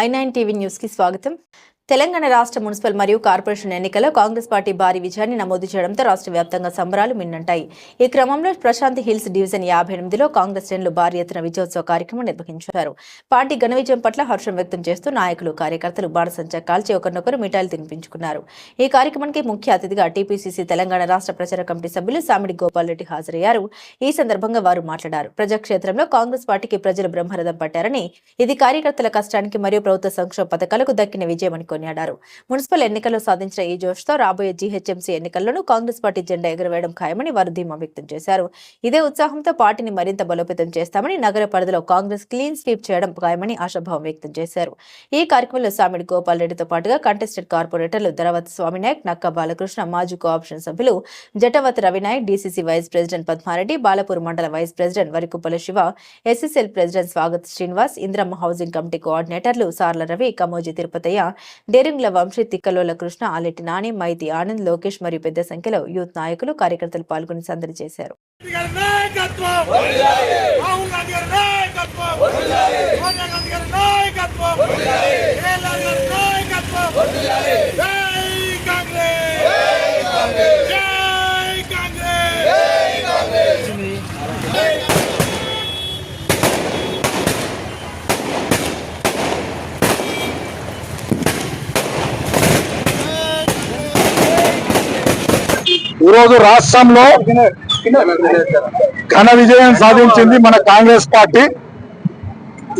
I nine TV న్యూస్కి స్వాగతం. తెలంగాణ రాష్ట్ర మున్సిపల్ మరియు కార్పొరేషన్ ఎన్నికల్లో కాంగ్రెస్ పార్టీ భారీ విజయాన్ని నమోదు చేయడంతో రాష్ట్ర వ్యాప్తంగా సంబరాలు మిన్నంటాయి. ఈ క్రమంలో ప్రశాంత్ హిల్స్ డివిజన్ యాభై ఎనిమిదిలో కాంగ్రెస్ శ్రేణులు భారీ ఎత్తున విజయోత్సవ కార్యక్రమం నిర్వహించారు. పార్టీ ఘన విజయం పట్ల హర్షం వ్యక్తం చేస్తూ నాయకులు కార్యకర్తలు బాణసంచా కాల్చి ఒకరినొకరు మిఠాయిలు తినిపించుకున్నారు. ఈ కార్యక్రమానికి ముఖ్య అతిథిగా టీపీసీసీ తెలంగాణ రాష్ట్ర ప్రచార కమిటీ సభ్యులు సామిడి గోపాల్రెడ్డి హాజరయ్యారు. ఈ సందర్భంగా వారు మాట్లాడారు. ప్రజాక్షేత్రంలో కాంగ్రెస్ పార్టీకి ప్రజలు బ్రహ్మరథం పట్టారని ఇది కార్యకర్తల కష్టానికి మరియు ప్రభుత్వ సంక్షేమ పథకాలకు దక్కిన విజయమని కొనియాడారు మున్సిపల్ ఎన్నికల్లో సాధించిన ఈ జోష్తో రాబోయే జీహెచ్ఎంసీ ఎన్నికల్లోనూ కాంగ్రెస్ పార్టీ జెండా ఎగురవేయడం ఖాయమని వారు ధీమా వ్యక్తం చేశారు. ఇదే ఉత్సాహంతో పార్టీని మరింత బలోపేతం చేస్తామని నగర పరిధిలో కాంగ్రెస్ క్లీన్ స్వీప్ చేయడం ఖాయమని ఆశాభావం వ్యక్తం చేశారు. ఈ కార్యక్రమంలో సామిడి గోపాల్ రెడ్డితో పాటుగా కంటెస్టెడ్ కార్పొరేటర్లు ధరవత్ స్వామినాయక్ నక్క బాలకృష్ణ మాజీ కోఆప్షన్ సభ్యులు Jatavat Ravinayak DCC vice president Padmareddy Balapur mandal vice president Varikuppala Shiva SSL president Swagat Srinivas Indiramma housing committee కోఆర్డినేటర్లు సార్ల రవి కమోజీ తిరుపతయ్య డేరింగ్ల వంశీ తిక్కలోల కృష్ణ ఆలెటి నాని మైతి ఆనంద్ లోకేష్ మరియు పెద్ద సంఖ్యలో యూత్ నాయకులు కార్యకర్తలు పాల్గొని సందడి చేశారు. నాయకత్వం రాహుల్ గాంధీ గారి నాయకత్వం సోనియా గాంధీ గారి నాయకత్వం కేఎల్ఆర్ గారి నాయకత్వం జై కాంగ్రెస్ జై కాంగ్రెస్ ఈరోజు రాష్ట్రంలో ఘన విజయం సాధించింది మన కాంగ్రెస్ పార్టీ.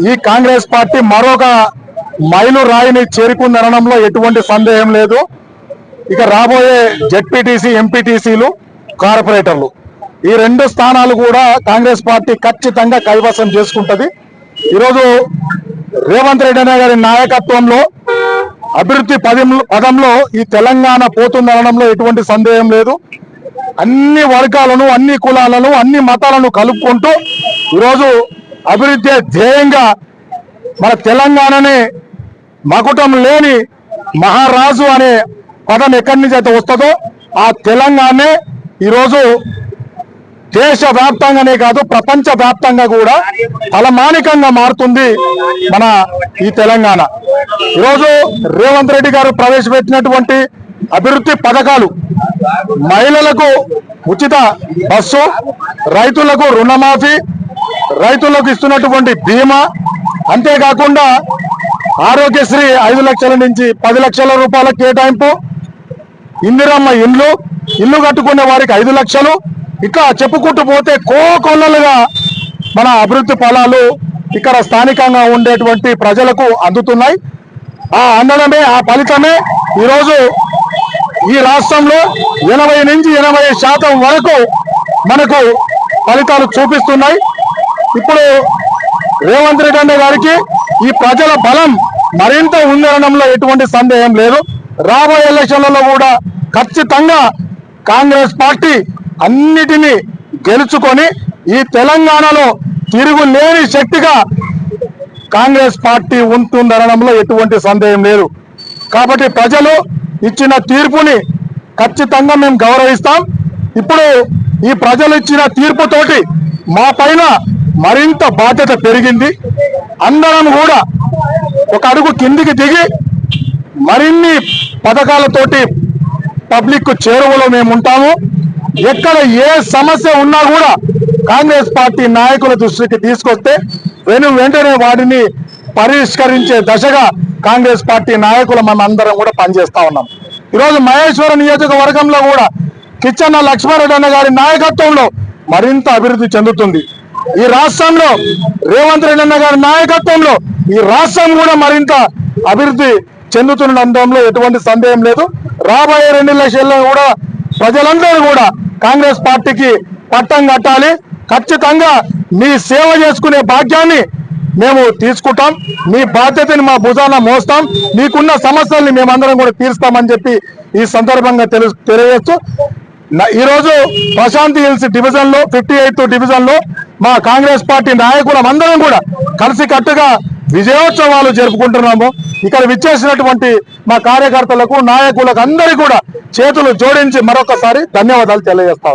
ఈ కాంగ్రెస్ పార్టీ మరొక మైలు రాయిని చేరుకుందనడంలో ఎటువంటి సందేహం లేదు. ఇక రాబోయే జెడ్పీటీసీ ఎంపీటీసీలు కార్పొరేటర్లు. ఈ రెండు స్థానాలు కూడా కాంగ్రెస్ పార్టీ ఖచ్చితంగా కైవసం చేసుకుంటుంది. ఈరోజు రేవంత్ రెడ్డి అనే గారి నాయకత్వంలో అభివృద్ధి పదంలో పదంలో ఈ తెలంగాణ పోతుందనడంలో ఎటువంటి సందేహం లేదు. అన్ని వర్గాలను అన్ని కులాలను అన్ని మతాలను కలుపుకుంటూ ఈరోజు అభివృద్ధి ధ్యేయంగా మన తెలంగాణని మకుటం లేని మహారాజు అనే పదం ఎక్కడి నుంచి అయితే వస్తుందో ఆ తెలంగాణనే ఈరోజు దేశ వ్యాప్తంగానే కాదు ప్రపంచ వ్యాప్తంగా కూడా తలమానికంగా మారుతుంది మన ఈ తెలంగాణ. ఈరోజు రేవంత్ రెడ్డి గారు ప్రవేశపెట్టినటువంటి అభివృద్ధి పథకాలు మహిళలకు ఉచిత బస్సు రైతులకు రుణమాఫీ రైతులకు ఇస్తున్నటువంటి బీమా అంతేకాకుండా ఆరోగ్యశ్రీ ఐదు లక్షల నుంచి పది లక్షల రూపాయల కేటాయింపు ఇందిరమ్మ ఇండ్లు ఇల్లు కట్టుకునే వారికి ఐదు లక్షలు ఇట్లా చెప్పుకుంటూ పోతే కోకొల్లలుగా మన అభివృద్ధి ఫలాలు ఇక్కడ స్థానికంగా ఉండేటువంటి ప్రజలకు అందుతున్నాయి. ఆ అందడమే ఆ ఫలితమే ఈరోజు ఈ రాష్ట్రంలో ఎనభై నుంచి ఎనభై శాతం వరకు మనకు ఫలితాలు చూపిస్తున్నాయి. ఇప్పుడు రేవంత్ రెడ్డి అన్న గారికి ఈ ప్రజల బలం మరింత ఉందనడంలో ఎటువంటి సందేహం లేదు. రాబోయే ఎలక్షన్లలో కూడా ఖచ్చితంగా కాంగ్రెస్ పార్టీ అన్నిటినీ గెలుచుకొని ఈ తెలంగాణలో తిరుగులేని శక్తిగా కాంగ్రెస్ పార్టీ ఉంటుందనడంలో ఎటువంటి సందేహం లేదు. కాబట్టి ప్రజలు ఇచ్చిన తీర్పుని ఖచ్చితంగా మేము గౌరవిస్తాం. ఇప్పుడు ఈ ప్రజలు ఇచ్చిన తీర్పుతోటి మా పైన మరింత బాధ్యత పెరిగింది. అందరం కూడా ఒక అడుగు కిందికి దిగి మరిన్ని పథకాలతోటి పబ్లిక్ చేరువలో మేము ఉంటాము. ఎక్కడ ఏ సమస్య ఉన్నా కూడా కాంగ్రెస్ పార్టీ నాయకుల దృష్టికి తీసుకొస్తే వెను వెంటనే వాటిని పరిష్కరించే దశగా కాంగ్రెస్ పార్టీ నాయకులు మనం అందరం కూడా పనిచేస్తా ఉన్నాం. ఈరోజు మహేశ్వర నియోజకవర్గంలో కూడా కిచ్చన్న లక్ష్మారెడ్డి అన్న గారి నాయకత్వంలో మరింత అభివృద్ధి చెందుతుంది. ఈ రాష్ట్రంలో రేవంత్ రెడ్డి అన్న గారి నాయకత్వంలో ఈ రాష్ట్రం కూడా మరింత అభివృద్ధి చెందుతుండడంలో ఎటువంటి సందేహం లేదు. రాబోయే రెండు లక్షల్లో కూడా ప్రజలందరూ కూడా కాంగ్రెస్ పార్టీకి పట్టం కట్టాలి. ఖచ్చితంగా మీ సేవ చేసుకునే భాగ్యాన్ని మేము తీసుకుంటాం. మీ బాధ్యతని మా భుజాన మోస్తాం. మీకున్న సమస్యల్ని మేమందరం కూడా తీరుస్తామని చెప్పి ఈ సందర్భంగా తెలు తెలియజేస్తూ ఈరోజు ప్రశాంతి హిల్స్ డివిజన్లో ఫిఫ్టీ ఎయిత్ డివిజన్లో మా కాంగ్రెస్ పార్టీ నాయకులం అందరం కూడా కలిసికట్టుగా విజయోత్సవాలు జరుపుకుంటున్నాము. ఇక్కడ విచ్చేసినటువంటి మా కార్యకర్తలకు నాయకులకు అందరికీ కూడా చేతులు జోడించి మరొకసారి ధన్యవాదాలు తెలియజేస్తా